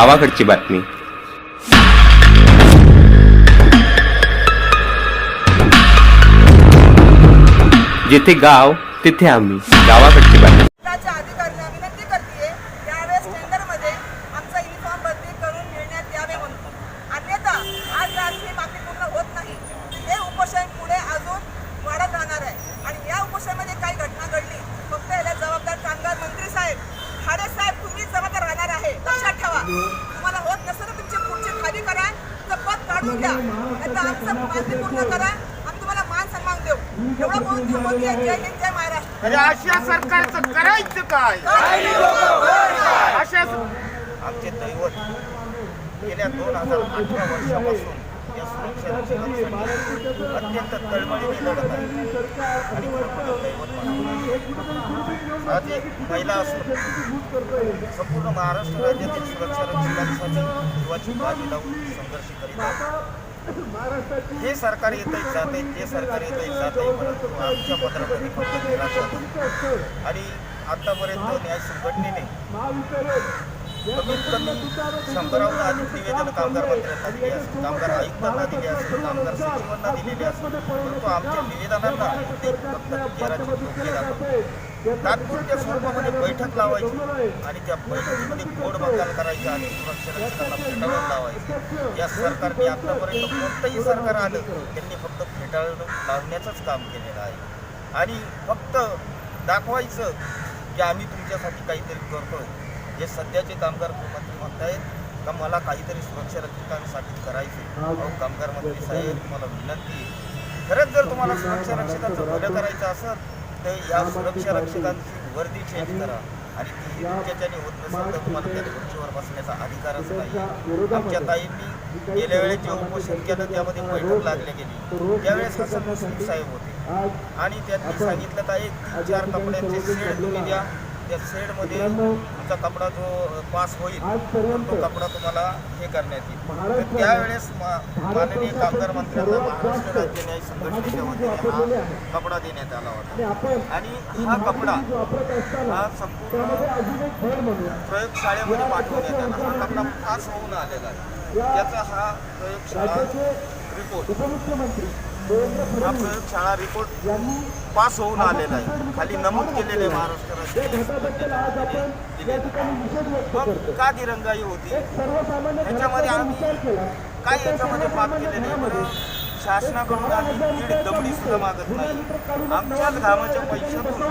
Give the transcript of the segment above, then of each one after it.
गावाकडची बातमी जिथे गाव तिथे आम्ही गावाकडची बातमी तुम्हाला होत नसेल तर तुमची खाली करा. तुमचं पद काढून द्या. नाहीतर आमचं मागणी पूर्ण करा आम्ही तुम्हाला मान सन्मान देऊ. एवढं बोलून थांबवते जय हिंद जय महाराष्ट्र. अरे अशा सरकारचं करायचं काय? अशा आमचे दैवत गेल्या दोन हजार अठरा वर्षापासून या सुरक्षा अत्यंत तळमळीने लढत आहे. आणि दैवत महिला असून संपूर्ण महाराष्ट्र राज्यातील सुरक्षा रक्षकांसाठी जीवाची बाजी लावून संघर्ष करीत आहे. हे सरकार येत आहे जात आहे ते सरकार येत आहे जात आहे परंतु आमच्या पत्रामध्ये फक्त निराशा आणि आतापर्यंत न्याय संघटनेने कमीत कमी शंभराहून अधिक निवेदन कामगार मंत्र्यांना दिली असेल कामगार आयुक्तांना दिली असेल कामगार सचिवांना दिलेली असेल परंतु आमच्या निवेदनांना ते फक्त केराचे टोपले दाखवतात. तात्पुरत्या स्वरूपामध्ये बैठक लावायची आणि त्या बैठकीमध्ये गोड बंगाल करायची आणि सुरक्षा फेटाळून लावायचं. या सरकारने आतापर्यंत कोणतंही सरकार आलं त्यांनी फक्त फेटाळून लावण्याचंच काम केलेलं आहे. आणि फक्त दाखवायचं की आम्ही तुमच्यासाठी काहीतरी करतोय. जे सध्याचे कामगार मंत्री म्हणतायत का मला काहीतरी सुरक्षा रक्षकांसाठी करायचे अहो कामगार मंत्री साहेब तुम्हाला विनंती खरंच जर तुम्हाला सुरक्षा रक्षकांचं भलं करायचं असेल तर या सुरक्षा रक्षकांची वर्दी चेंज करा. आणि ती तुमच्याच्याने होत नसेल तर तुम्हाला त्या खुर्चीवर बसण्याचा अधिकारच नाही. आमच्या ताईंनी गेल्या वेळेस जे उपोषण केलं त्यामध्ये बैठक लागली गेली. त्यावेळेस हसन मुस्लिम साहेब होते. आणि त्यांनी सांगितलं ताई एक तीन चार कपड्यांचे शेड तुम्ही द्या. त्या शेडमध्ये तुमचा कपडा जो पास होईल तो कपडा तुम्हाला हे करण्यात येईल. तर त्यावेळेस माननीय कामगार मंत्र्यांना महाराष्ट्र राज्य न्याय संघटनेच्या वतीने हा कपडा देण्यात आला होता. आणि हा कपडा हा संपूर्ण प्रयोगशाळेमध्ये पाठवण्यात आला. हा कपडा पास होऊन आलेला आहे. त्याचा हा प्रयोगशाळा रिपोर्ट हा प्रयोगशाळा रिपोर्ट पास होऊन आलेला आहे. खाली नमूद केलेले आहे महाराष्ट्र राज्य का दिरंगाई होती? याच्यामध्ये आम्ही काय याच्यामध्ये पाप केलेले बरं? शासनाकडून आम्ही दीड दमडी सुद्धा मागत नाही. आमच्याच घामाच्या पैशातून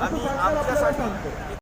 आम्ही आमच्यासाठी